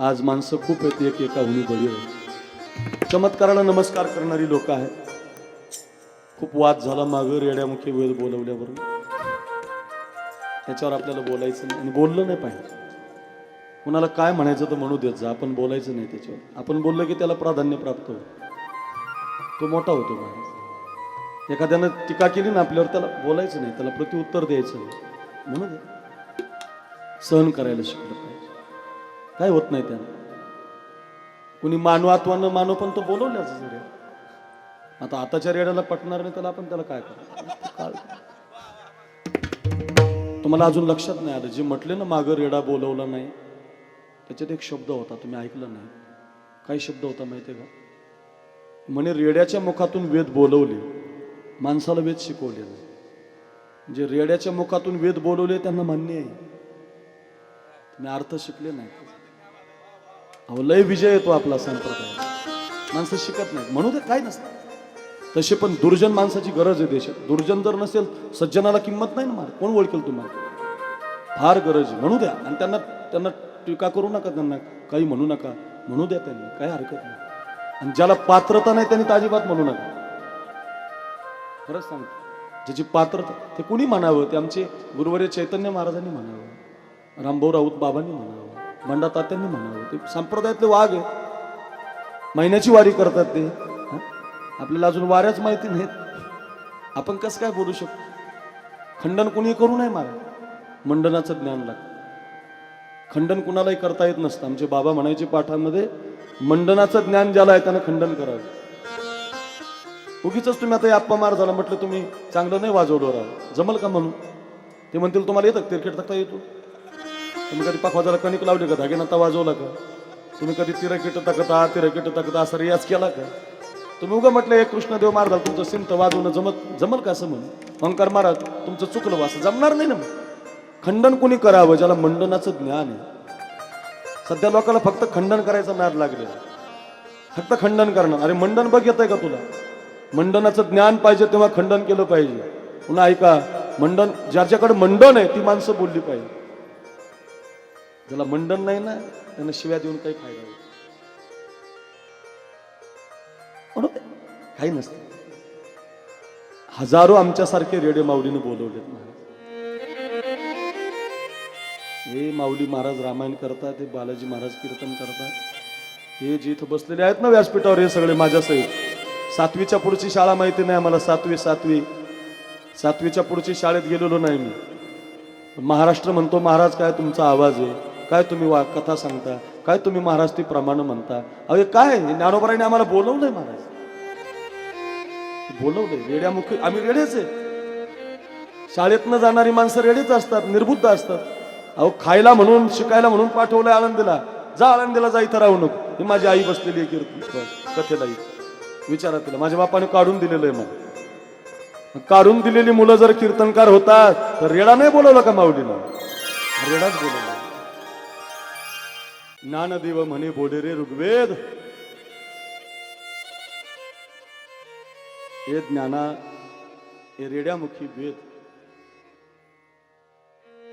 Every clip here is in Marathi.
आज माणसं खूप आहेत एक एकाहून बळी चमत्काराला नमस्कार करणारी लोक आहेत. खूप वाद झाला मागं रेड्यामुखी वेळ बोलवल्यावर त्याच्यावर आपल्याला बोलायचं नाही. आणि बोललं नाही पाहिजे. कुणाला काय म्हणायचं तर म्हणू देत जा. आपण बोलायचं नाही त्याच्यावर. आपण बोललं की त्याला प्राधान्य प्राप्त होतं. तो मोठा होतो माणूस. एखाद्यानं टीका केली ना आपल्यावर त्याला बोलायचं नाही. त्याला प्रत्युत्तर द्यायचं नाही. म्हणू दे. सहन करायला शिकलं काय होत नाही त्यानं? कुणी मानवात्वानं मानव पण तो बोलवल्याच रे. आता आताच्या रेड्याला पटणार नाही त्याला आपण त्याला काय करू? तुम्हाला अजून लक्षात नाही आलं? जे म्हटले ना मागं रेडा बोलवला नाही त्याच्यात एक शब्द होता तुम्ही ऐकला नाही. काय शब्द होता माहिती आहे का? म्हणे रेड्याच्या मुखातून वेद बोलवले माणसाला वेद शिकवले. नाही जे रेड्याच्या मुखातून वेद बोलवले त्यांना मान्य आहे. तुम्ही अर्थ शिकले नाही. अहो लय विजय येतो आपला संप्रदाय. माणसं शिकत नाही म्हणू ते काय नसतं. तसे पण दुर्जन माणसाची गरज आहे देशात. दुर्जन जर नसेल सज्जनाला किंमत नाही ना मार. कोण ओळखेल तुम्हाला? फार गरज आहे. म्हणू द्या. आणि त्यांना त्यांना टीका करू नका त्यांना. काही म्हणू नका. म्हणू द्या त्यांनी. काही हरकत नाही. आणि ज्याला पात्रता नाही त्यांनी अजिबात म्हणू नका. खरंच सांगतो. ज्याची पात्रता ते कुणी म्हणावं? ते आमचे गुरुवर्य चैतन्य महाराजांनी म्हणावं. रामभाऊ राऊत बाबांनी म्हणावं. बंडा तात्यांनी म्हणावं ते संप्रदायातले वाघ आहे. महिन्याची वारी करतात ते. आपल्याला अजून वाऱ्याच माहिती नाहीत. आपण कसं काय बोलू शकतो? खंडन कुणी करू नये मला मंडनाचं ज्ञान लागतं. खंडन कुणालाही करता येत नसतं. आमचे बाबा म्हणायचे पाठामध्ये मंडनाचं ज्ञान ज्याला आहे त्यानं खंडन करावं. उगीच तुम्ही आता आप्पा मार झाला. म्हटलं तुम्ही चांगलं नाही वाजवलं राहा जमल का म्हणून? ते म्हणतील तुम्हाला येतं क्रिकेट तकता येतो. तुम्ही कधी पखवाजाला कणिक लावली का? धागे नता वाजवला का? तुम्ही कधी तिरकिट तकता तिरकिट तकता असा रियाज केला का? तुम्ही उगा म्हटलं एक कृष्णदेव महाराज तुमचं सिंत वाजवणं जमत जमल का असं म्हणून? अंकार महाराज तुमचं चुकलं वा असं जमणार नाही ना मग. खंडन कोणी करावं ज्याला मंडनाचं ज्ञान आहे? सध्या लोकांना फक्त खंडन करायचा नाद लागलेला फक्त खंडन करणं. अरे मंडन बघ येतंय का तुला? मंडनाचं ज्ञान पाहिजे तेव्हा खंडन केलं पाहिजे. पुन्हा ऐका मंडन ज्याच्याकडे मंडन आहे ती माणसं बोलली पाहिजे. ज्याला मंडन नाही ना त्यांना शिव्या देऊन काही फायदा होतो म्हणून काही नसतं. हजारो आमच्यासारखे रेडे माऊलीने बोलवलेत महाराज. हे माऊली महाराज रामायण करतात हे बालाजी महाराज कीर्तन करतात. हे जे इथं बसलेले आहेत ना व्यासपीठावर हे सगळे माझ्यासहित. सातवीच्या पुढची शाळा माहिती नाही आम्हाला सातवी सातवी. सातवीच्या पुढची शाळेत गेलेलो नाही मी. महाराष्ट्र म्हणतो महाराज काय तुमचा आवाज आहे? काय तुम्ही वा कथा सांगता? काय तुम्ही महाराज ती प्रमाण म्हणता? अरे काय? ज्ञानोबराने आम्हाला बोलवलंय महाराज. बोलवलंय. रेड्यामुखी आम्ही रेडेच आहे. शाळेतनं जाणारी माणसं रेडीच असतात निर्बुद्ध असतात. अहो खायला म्हणून शिकायला म्हणून पाठवलंय आनंदीला जा आनंदीला जा इथं राहू नको. ही माझी आई बसलेली आहे कीर्ती कथेला विचारा तिला. माझ्या बापाने काढून दिलेलं आहे मला. काढून दिलेली मुलं जर कीर्तनकार होतात तर रेडा नाही बोलवलं का माऊलीला रेडाच बोलवला. ज्ञानदेव म्हणे बोले रे ऋग्वेद. हे ज्ञाना हे रेड्यामुखी वेद.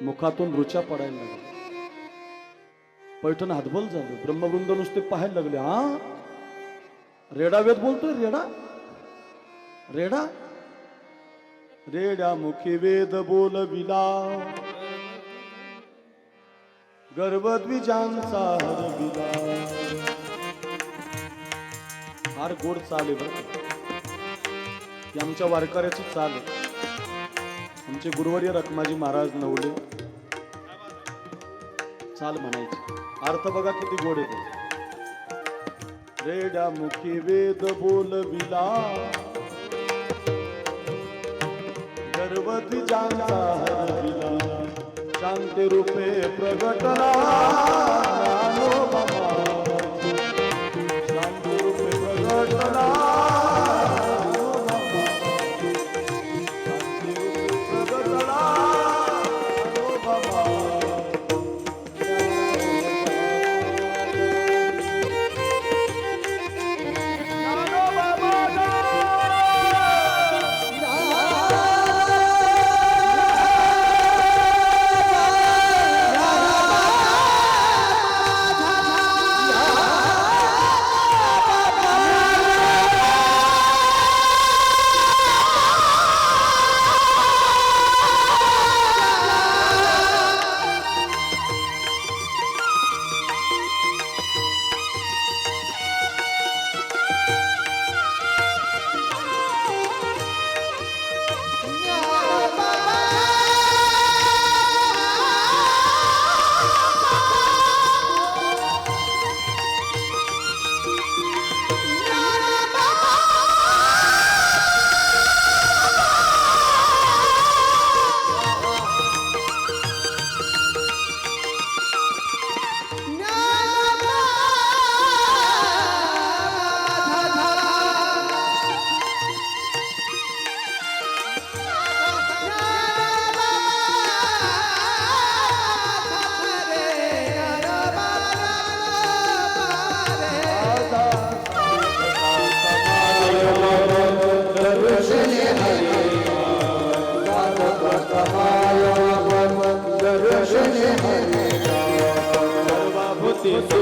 मुखातून रुचा पडायला लागल्या. पैठण हातबल झालं. ब्रह्मवृंद नुसते पाहायला लागले हा रेडा वेद बोलतोय रेडा? रेडा? रेड्यामुखी वेद बोलविला. गर्भद्विजांचा हरविला फार गोड चाल आहे बरं आमच्या वारकऱ्याची चाल आहे. आमचे गुरुवर्य रखमाजी महाराज नवले. चाल म्हणायची. अर्थ बघा किती गोड आहे रेड्या मुखी वेद बोलविला गर्भद्विजांचा हरविला शांती रूपे प्रगटला होती.